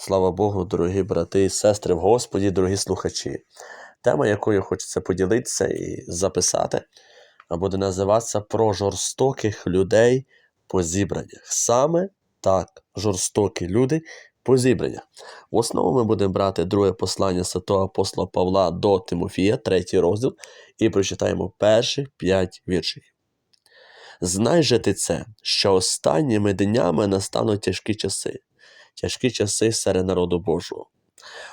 Слава Богу, дорогі брати і сестри в Господі, дорогі слухачі. Тема, якою хочеться поділитися і записати, буде називатися про жорстоких людей по зібраннях. Саме так, жорстокі люди по зібраннях. В основу ми будемо брати друге послання святого апостола Павла до Тимофія, третій розділ, і прочитаємо перші п'ять віршів. Знай же ти це, що останніми днями настануть тяжкі часи тяжкі часи серед народу Божого.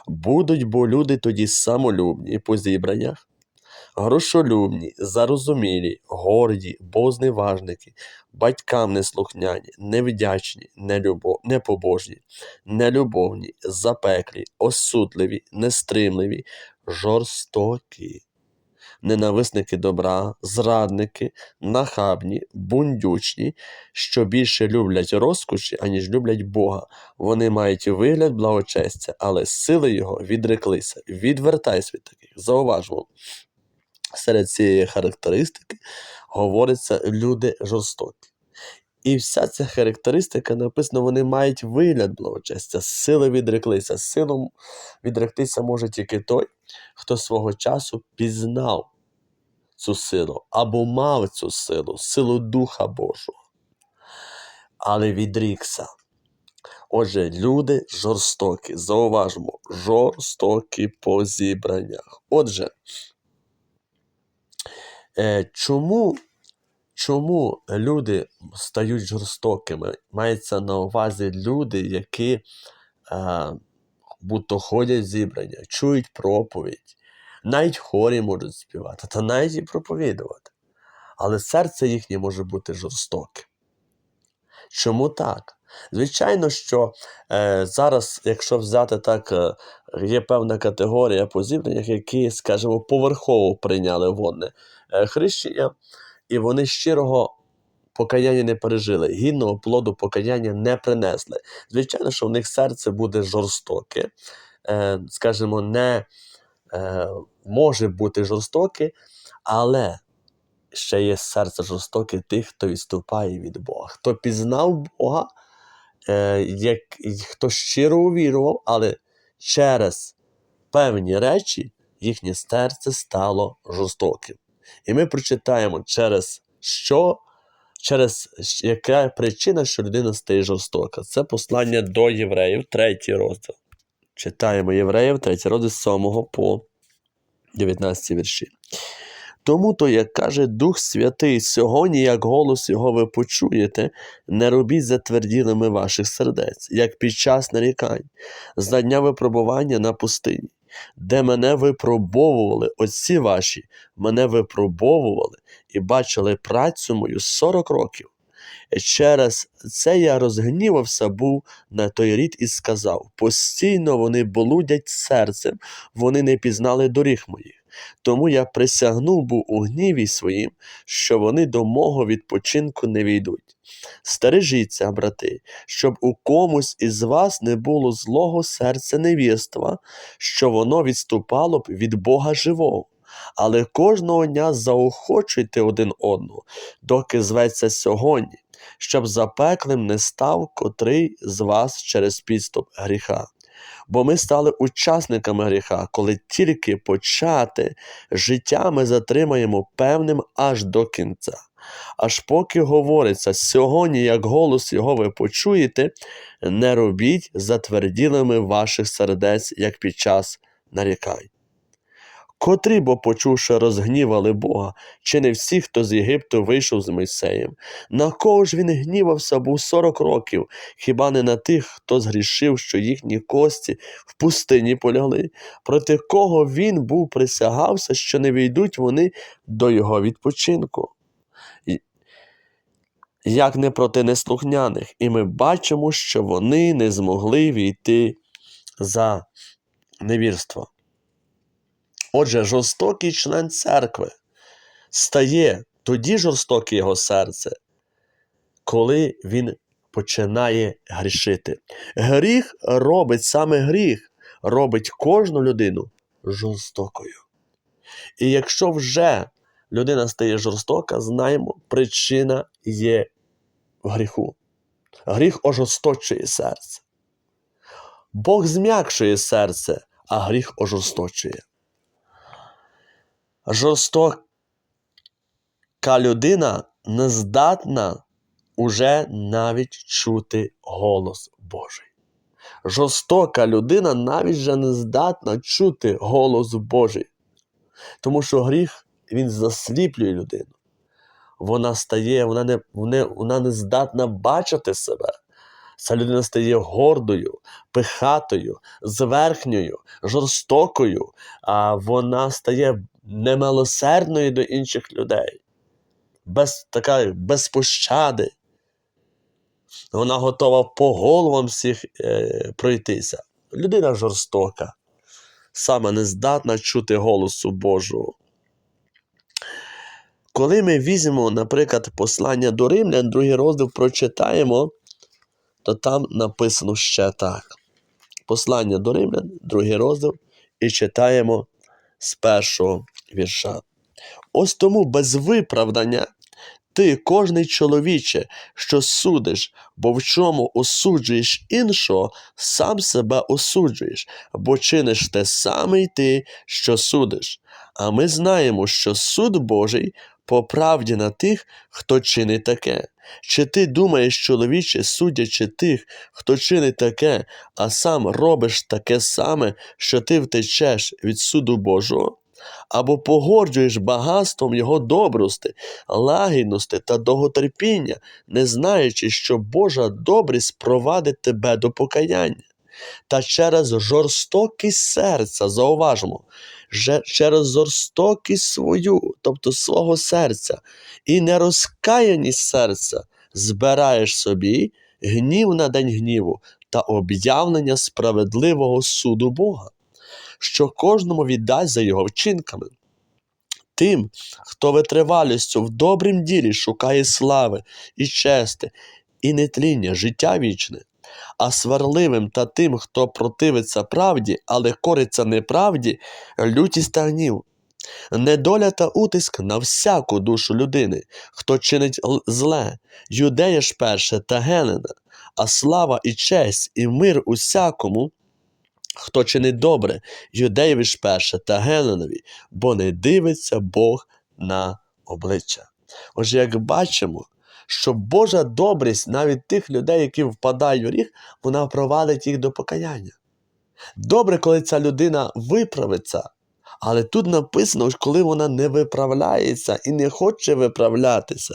Будуть бо люди тоді самолюбні по зібраннях, грошолюбні, зарозумілі, горді, бозневажники, батькам неслухняні, невдячні, нелюбо, непобожні, нелюбовні, запеклі, осудливі, нестримливі, жорстокі. Ненависники добра, зрадники, нахабні, бундючні, що більше люблять розкоші, аніж люблять Бога. Вони мають вигляд благочестя, але сили його відреклися. Відвертайся від таких. Зауважмо, серед цієї характеристики говориться люди жорстокі. І вся ця характеристика написано, вони мають вигляд благочестя, сили відреклися. Силом відректися може тільки той, хто свого часу пізнав цю силу або мав цю силу, силу Духа Божого, але відрікся. Отже, люди жорстокі, зауважмо, жорстокі по зібраннях. Отже, е, чому, чому люди стають жорстокими? Мається на увазі люди, які е, будто ходять зібрання, чують проповідь, навіть хорі можуть співати, та навіть і проповідувати. Але серце їхнє може бути жорстоке. Чому так? Звичайно, що е, зараз, якщо взяти так, е, є певна категорія по зібраннях, які, скажімо, поверхово прийняли водне е, хрещення, і вони щирого покаяння не пережили, гідного плоду покаяння не принесли. Звичайно, що в них серце буде жорстоке, е, скажімо, не е, може бути жорстоке, але ще є серце жорстоке тих, хто відступає від Бога, хто пізнав Бога, е, як, хто щиро увірував, але через певні речі їхнє серце стало жорстоким. І ми прочитаємо, через що, через яка причина, що людина стає жорстока. Це послання до євреїв, третій розділ. Читаємо євреїв, третій розділ з 7 по 19 вірші. Тому то, як каже Дух Святий, сьогодні, як голос Його ви почуєте, не робіть затверділими ваших сердець, як під час нарікань, за дня випробування на пустині, де мене випробовували, отці ваші, мене випробовували і бачили працю мою 40 років. Через це я розгнівався був на той рід і сказав: постійно вони блудять серцем, вони не пізнали доріг моїх. Тому я присягнув був у гніві своїм, що вони до мого відпочинку не війдуть. Стережіться, брати, щоб у комусь із вас не було злого серця невіства, що воно відступало б від Бога живого. Але кожного дня заохочуйте один одного, доки зветься сьогодні, щоб запеклим не став котрий з вас через підступ гріха. Бо ми стали учасниками гріха, коли тільки почати життя ми затримаємо певним аж до кінця. Аж поки говориться, сьогодні, як голос його ви почуєте, не робіть затверділими ваших сердець, як під час нарікань. Котрі бо, почувши, розгнівали Бога, чи не всі, хто з Єгипту вийшов з Мойсеєм? На кого ж він гнівався був сорок років, хіба не на тих, хто згрішив, що їхні кості в пустині полягли, проти кого він був присягався, що не війдуть вони до його відпочинку? Як не проти неслухняних, і ми бачимо, що вони не змогли війти за невірство. Отже, жорстокий член церкви стає тоді жорстоке його серце, коли він починає грішити. Гріх робить саме гріх, робить кожну людину жорстокою. І якщо вже людина стає жорстока, знаємо, причина є в гріху. Гріх ожорсточує серце. Бог зм'якшує серце, а гріх ожорсточує. Жорстока людина не здатна уже навіть чути голос Божий. Жорстока людина навіть вже не здатна чути голос Божий. Тому що гріх він засліплює людину. Вона стає, вона не, вона, не здатна бачити себе. Ця людина стає гордою, пихатою, зверхньою, жорстокою, а вона стає немилосердною до інших людей, без, така, без пощади. Вона готова по головам всіх е, пройтися. Людина жорстока, саме не здатна чути голосу Божого. Коли ми візьмемо, наприклад, послання до Римлян, другий розділ прочитаємо, то там написано ще так. Послання до Римлян, другий розділ, і читаємо з першого вірша. Ось тому без виправдання ти, кожний чоловіче, що судиш, бо в чому осуджуєш іншого, сам себе осуджуєш, бо чиниш те саме й ти, що судиш. А ми знаємо, що суд Божий по правді на тих, хто чинить таке. Чи ти думаєш, чоловіче, судячи тих, хто чинить таке, а сам робиш таке саме, що ти втечеш від суду Божого? Або погоджуєш багатством його добрости, лагідності та довготерпіння, не знаючи, що Божа добрість провадить тебе до покаяння. Та через жорстокість серця, зауважмо, через жорстокість свою, тобто свого серця, і нерозкаяність серця збираєш собі гнів на день гніву та об'явлення справедливого суду Бога, що кожному віддасть за його вчинками. Тим, хто витривалістю в добрім ділі шукає слави і чести, і нетління, життя вічне, а сварливим та тим, хто противиться правді, але кориться неправді, лютість та гнів. Недоля та утиск на всяку душу людини, хто чинить зле, юдея ж перше та Гелена, а слава і честь, і мир усякому, хто чинить добре, юдеєві ж перше та Геленові, бо не дивиться Бог на обличчя. Отже, як бачимо, що Божа добрість навіть тих людей, які впадають в гріх, вона провадить їх до покаяння. Добре, коли ця людина виправиться, але тут написано, коли вона не виправляється і не хоче виправлятися,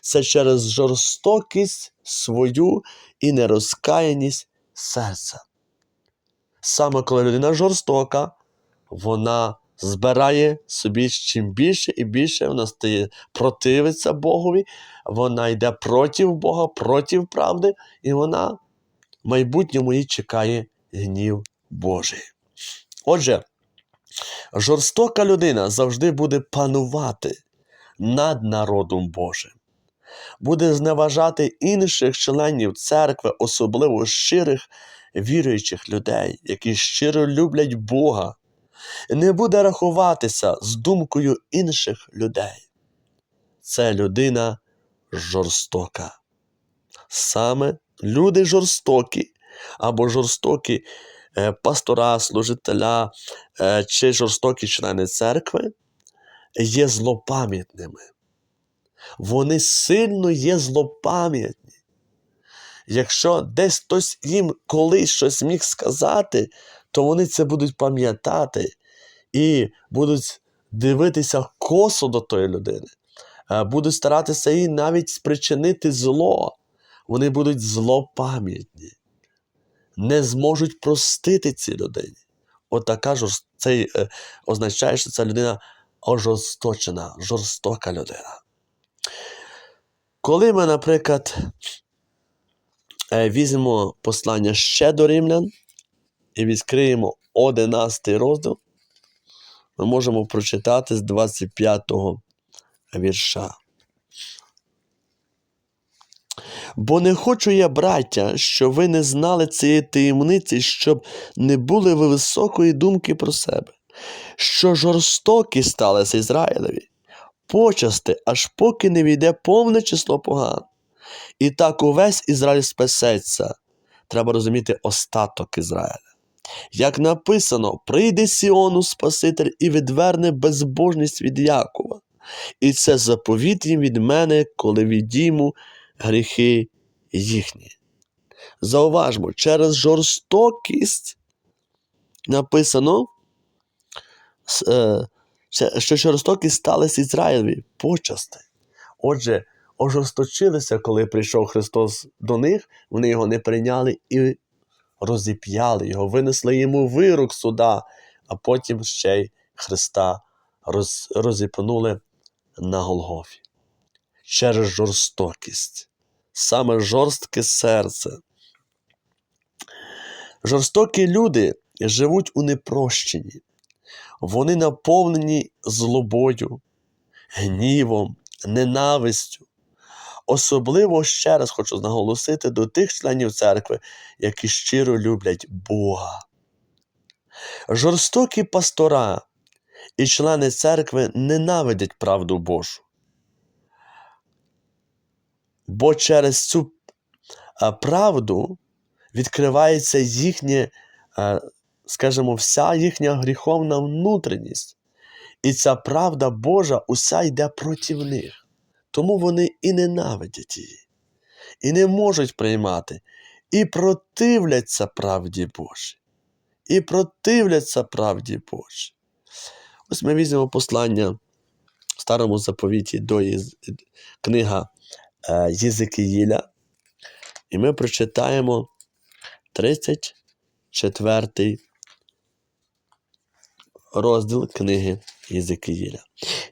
це через жорстокість свою і нерозкаяність серця. Саме коли людина жорстока, вона збирає собі чим більше і більше, вона стає противиться Богові, вона йде проти Бога, проти правди, і вона в майбутньому її чекає гнів Божий. Отже, жорстока людина завжди буде панувати над народом Божим, буде зневажати інших членів церкви, особливо щирих віруючих людей, які щиро люблять Бога, не буде рахуватися з думкою інших людей. Це людина жорстока. Саме люди жорстокі або жорстокі е, пастора, служителя е, чи жорстокі члени церкви є злопам'ятними. Вони сильно є злопам'ятні. Якщо десь хтось їм колись щось міг сказати, то вони це будуть пам'ятати і будуть дивитися косо до тої людини, Е, будуть старатися їй навіть спричинити зло. Вони будуть злопам'ятні, не зможуть простити цій людині. Отака жорст... це е, означає, що ця людина ожорсточена, жорстока людина. Коли ми, наприклад, візьмемо послання ще до римлян і відкриємо 11 розділ, ми можемо прочитати з 25 вірша. Бо не хочу я, браття, що ви не знали цієї таємниці, щоб не були ви високої думки про себе, що жорстокі сталися Ізраїлеві, почасти, аж поки не війде повне число поган. І так увесь Ізраїль спасеться, треба розуміти остаток Ізраїля. Як написано, прийде Сіону Спаситель і відверне безбожність від Якова. І це заповіт їм від мене, коли відійму гріхи їхні. Зауважмо, через жорстокість написано, е, що жорстокість сталася Ізраїлеві почасти. Отже, ожорсточилися, коли прийшов Христос до них, вони його не прийняли і розіп'яли його, винесли йому вирок суда, а потім ще й Христа роз, розіпнули на Голгофі. Через жорстокість, саме жорстке серце. Жорстокі люди живуть у непрощенні. Вони наповнені злобою, гнівом, ненавистю. Особливо ще раз хочу наголосити до тих членів церкви, які щиро люблять Бога. Жорстокі пастора і члени церкви ненавидять правду Божу. Бо через цю правду відкривається їхнє, скажімо, вся їхня гріховна внутрішність. І ця правда Божа уся йде проти них. Тому вони і ненавидять її, і не можуть приймати, і противляться правді Божій. І противляться правді Божій. Ось ми візьмемо послання в старому заповіті до книга е, Єзикиїля, і ми прочитаємо 34 розділ книги Єзикиїля.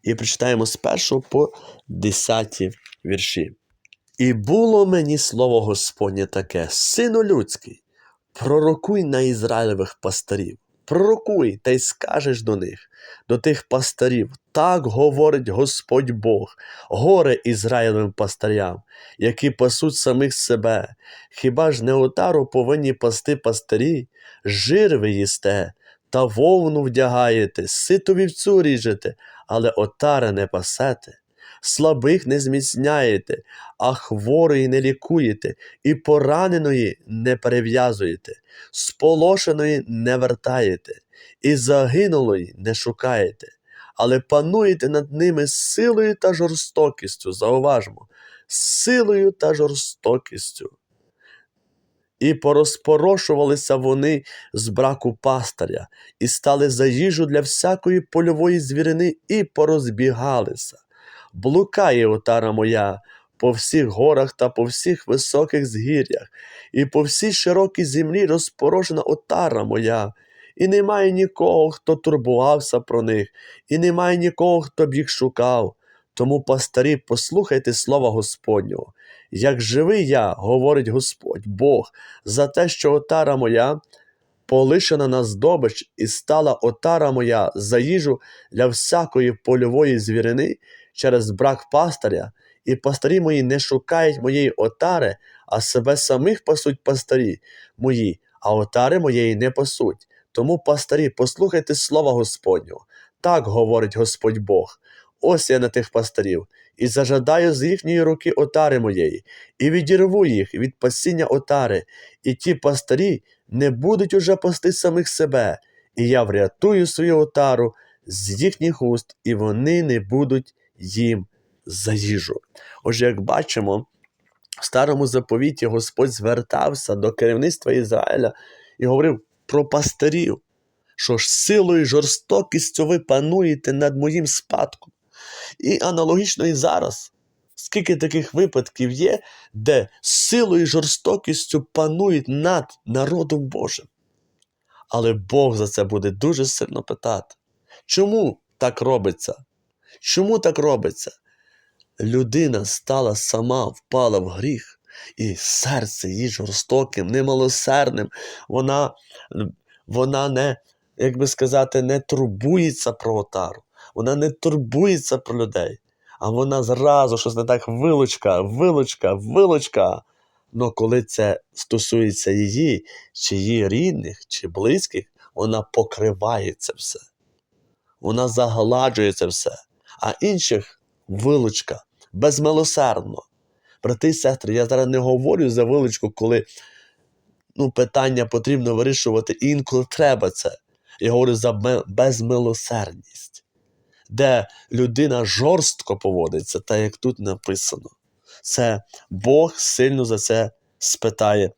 І прочитаємо з 1 по 10 вірші. І було мені слово Господнє таке, сину людський, пророкуй на Ізраїлевих пастирів, пророкуй та й скажеш до них, до тих пастирів, так говорить Господь Бог, горе Ізраїлевим пастирям, які пасуть самих себе. Хіба ж не отару повинні пасти пастирі, жир ви їсте, та вовну вдягаєте, ситу вівцю ріжете, але отари не пасете, слабих не зміцняєте, а хворої не лікуєте, і пораненої не перев'язуєте, сполошеної не вертаєте, і загинулої не шукаєте, але пануєте над ними силою та жорстокістю, зауважмо, силою та жорстокістю. І порозпорошувалися вони з браку пастиря, і стали за їжу для всякої польової звірини, і порозбігалися. Блукає отара моя по всіх горах та по всіх високих згір'ях, і по всій широкій землі розпорошена отара моя, і немає нікого, хто турбувався про них, і немає нікого, хто б їх шукав. Тому, пастарі, послухайте слова Господнього. Як живий я, говорить Господь Бог, за те, що отара моя полишена на здобич, і стала отара моя за їжу для всякої польової звірини через брак пастаря, і пастарі мої не шукають моєї отари, а себе самих пасуть пастарі мої, а отари моєї не пасуть. Тому, пастарі, послухайте слова Господнього. Так говорить Господь Бог. Ось я на тих пастарів, і зажадаю з їхньої руки отари моєї, і відірву їх від пасіння отари, і ті пастарі не будуть уже пасти самих себе, і я врятую свою отару з їхніх уст, і вони не будуть їм за їжу. Отже, як бачимо, в старому заповіті Господь звертався до керівництва Ізраїля і говорив про пастирів, що ж силою жорстокістю ви пануєте над моїм спадком. І аналогічно і зараз. Скільки таких випадків є, де силою і жорстокістю панують над народом Божим. Але Бог за це буде дуже сильно питати. Чому так робиться? Чому так робиться? Людина стала сама, впала в гріх, і серце її жорстоким, немилосердним. Вона, вона не, як би сказати, не турбується про отару. Вона не турбується про людей, а вона зразу щось не так вилучка, вилучка, вилучка. Но коли це стосується її, чи її рідних, чи близьких, вона покриває це все. Вона загладжує це все, а інших вилучка безмилосердно. Брати і сестри, я зараз не говорю за вилучку, коли ну, питання потрібно вирішувати, інколи треба це. Я говорю за безмилосердність, де людина жорстко поводиться, так як тут написано. Це Бог сильно за це спитає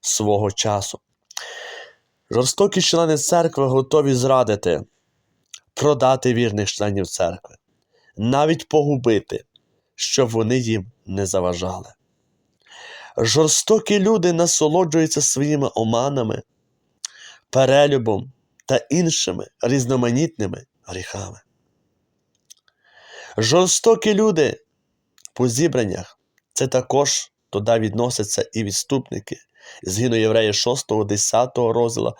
свого часу. Жорстокі члени церкви готові зрадити, продати вірних членів церкви, навіть погубити, щоб вони їм не заважали. Жорстокі люди насолоджуються своїми оманами, перелюбом та іншими різноманітними гріхами. Жорстокі люди по зібраннях це також туди відносяться і відступники. Згідно Єврея 6, 10 розділу,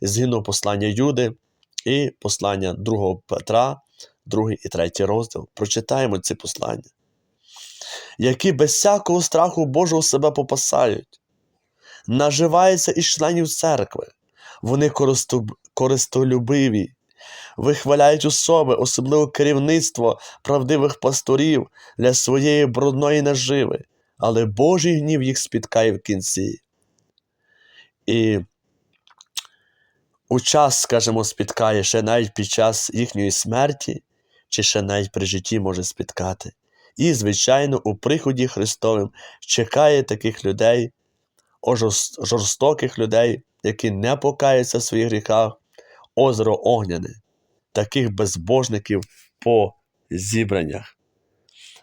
згідно послання Юди і послання 2 Петра, 2 і 3 розділ. Прочитаємо ці послання, які без всякого страху Божого себе попасають, наживаються із членів церкви. Вони користолюбиві, вихваляють особи, особливо керівництво правдивих пасторів для своєї брудної наживи, але Божий гнів їх спіткає в кінці. І у час, скажімо, спіткає ще навіть під час їхньої смерті, чи ще навіть при житті може спіткати. І, звичайно, у приході Христовим чекає таких людей, жорстоких людей, які не покаються в своїх гріхах, озеро огняне, таких безбожників по зібраннях.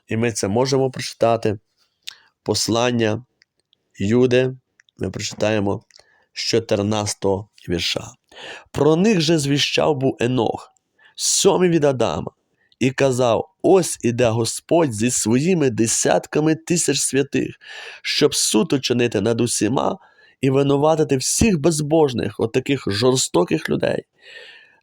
І ми це можемо прочитати. Послання Юди, ми прочитаємо з 14 вірша. Про них же звіщав був Енох, сьомий від Адама, і казав: Ось іде Господь зі своїми десятками тисяч святих, щоб суд учинити над усіма і винуватити всіх безбожних, от жорстоких людей,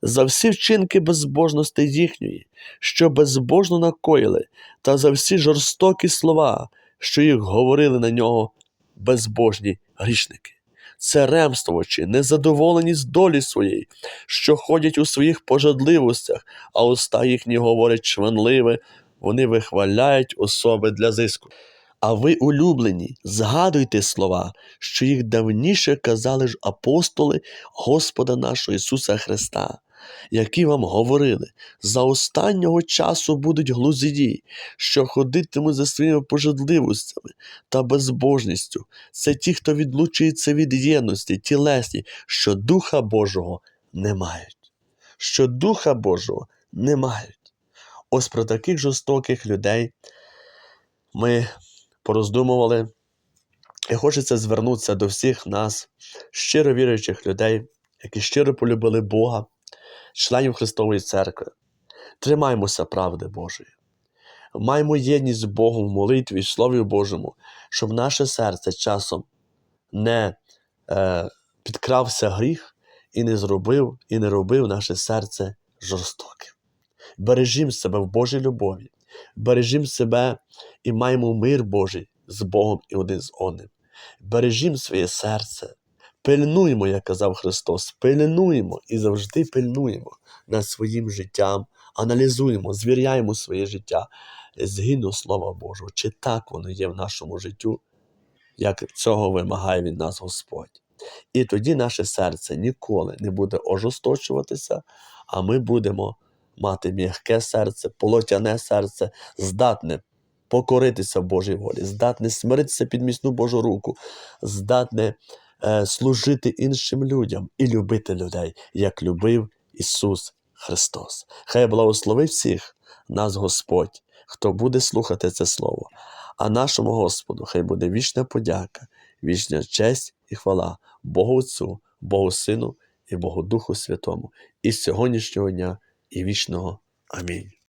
за всі вчинки безбожності їхньої, що безбожно накоїли, та за всі жорстокі слова, що їх говорили на нього безбожні грішники. Це ремствувачі, незадоволені з долі своєї, що ходять у своїх пожадливостях, а уста їхні говорять чванливе, вони вихваляють особи для зиску. А ви, улюблені, згадуйте слова, що їх давніше казали ж апостоли Господа нашого Ісуса Христа, які вам говорили, за останнього часу будуть глузді, що ходитимуть за своїми пожадливостями та безбожністю. Це ті, хто відлучується від єдності, тілесні, що Духа Божого не мають. Що Духа Божого не мають. Ось про таких жорстоких людей ми пороздумували. І хочеться звернутися до всіх нас, щиро віруючих людей, які щиро полюбили Бога, членів Христової церкви. Тримаймося правди Божої. Маємо єдність з Богом в молитві, і Слові Божому, щоб наше серце часом не е, підкрався гріх і не зробив, і не робив наше серце жорстоким. Бережімо себе в Божій любові, бережімо себе і маємо мир Божий з Богом і один з одним. Бережімо своє серце, пильнуємо, як казав Христос, пильнуємо і завжди пильнуємо над своїм життям, аналізуємо, звіряємо своє життя згідно Слова Божого, чи так воно є в нашому життю, як цього вимагає від нас Господь. І тоді наше серце ніколи не буде ожесточуватися, а ми будемо мати м'яке серце, полотяне серце, здатне покоритися Божій волі, здатне смиритися під міцну Божу руку, здатне служити іншим людям і любити людей, як любив Ісус Христос. Хай благословить всіх нас Господь, хто буде слухати це Слово. А нашому Господу хай буде вічна подяка, вічна честь і хвала Богу Отцю, Богу Сину і Богу Духу Святому, і сьогоднішнього дня, і вічного. Амінь.